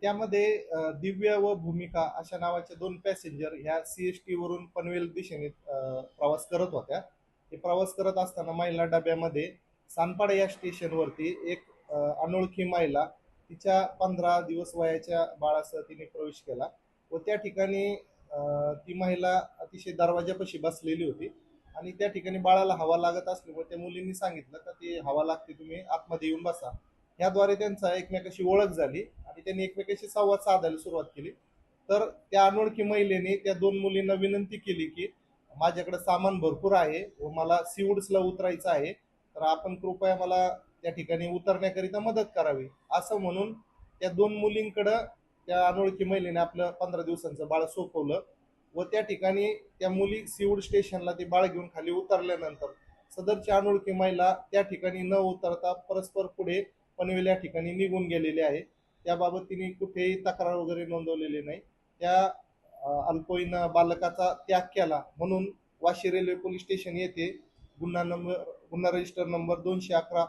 त्यामध्ये दिव्य व भूमिका अशा नावाच्या दोन पॅसेंजर ह्या सी एस वरून पनवेल दिशेने प्रवास करत होत्या. ते प्रवास करत असताना महिला डब्यामध्ये सानपाडा या स्टेशनवरती एक अनोळखी महिला तिच्या पंधरा दिवस वयाच्या बाळासह तिने प्रवेश केला व त्या ठिकाणी ती महिला अतिशय दरवाजापाशी बसलेली होती आणि त्या ठिकाणी बाळाला हवा लागत असल्यामुळे त्या मुलींनी सांगितलं का ती हवा लागते तुम्ही आतमध्ये येऊन बसा. ह्याद्वारे त्यांचा एकमेकाशी ओळख झाली. आणि त्यांनी एकमेकाशी संवाद साधायला सुरुवात केली. तर त्या अनोळखी महिलेने त्या दोन मुलींना विनंती केली की माझ्याकडे सामान भरपूर आहे व मला सीवुड्सला उतरायचं आहे. तर आपण कृपया मला त्या ठिकाणी उतरण्याकरिता मदत करावी. असं म्हणून त्या दोन मुलींकडं त्या अनोळखी महिलेने आपलं पंधरा दिवसांचं बाळ सोपवलं व त्या ठिकाणी त्या मुली सीवूड स्टेशनला ते बाळ घेऊन खाली उतरल्यानंतर सदरची अनोळखी महिला त्या ठिकाणी न उतरता परस्पर पुढे पनवेल या ठिकाणी निघून गेलेले आहे. त्याबाबत तिने कुठेही तक्रार वगैरे नोंदवलेली नाही. त्या अल्पवयीन बालकाचा त्याग केला म्हणून वाशी रेल्वे पोलीस स्टेशन येथे गुन्हा नंबर गुन्हा रजिस्टर नंबर दोनशे अकरा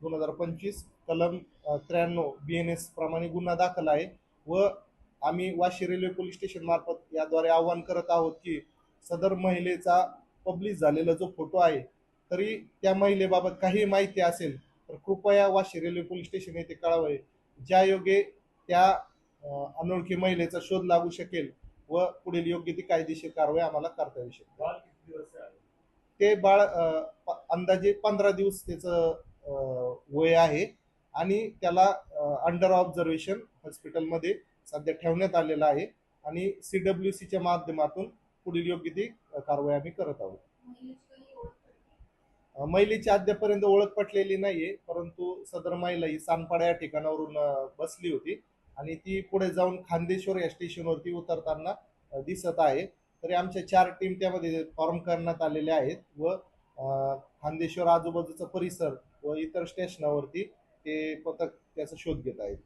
दोन हजार पंचवीस कलम त्र्याण्णव बी एन एस प्रमाणे गुन्हा दाखल आहे व आम्ही वाशी रेल्वे पोलीस स्टेशन मार्फत याद्वारे आवाहन करत आहोत की सदर महिलेचा पब्लिश झालेला जो फोटो आहे तरी त्या महिलेबाबत काही माहिती असेल तर कृपया वाशी रेल्वे पोलीस स्टेशन येथे कळावे ज्या योगे त्या अनोळखी महिलेचा शोध लागू शकेल व पुढील योग्य ती कायदेशीर कारवाई आम्हाला करता येऊ शकेल बाळ किती दिवस आहे? ते बाळ अंदाजे पंधरा दिवस त्याचं अ, वय आहे आणि त्याला अंडर ऑब्झर्वेशन हॉस्पिटलमध्ये सध्या ठेवण्यात आलेलं आहे आणि सी डब्ल्यू सीच्या माध्यमातून पुढील योग्य ती कारवाई आम्ही करत आहोत. महिलेची अद्यापर्यंत ओळख पटलेली नाहीये परंतु सदर महिला ही सानपाडा या ठिकाणावरून बसली होती आणि ती पुढे जाऊन खांदेश्वर या स्टेशनवरती उतरताना दिसत आहे. तरी आमच्या चार टीम त्यामध्ये फॉर्म करण्यात आलेल्या आहेत व खांदेश्वर आजूबाजूचा परिसर व इतर स्टेशनावरती ते पथक त्याचा शोध घेत आहेत.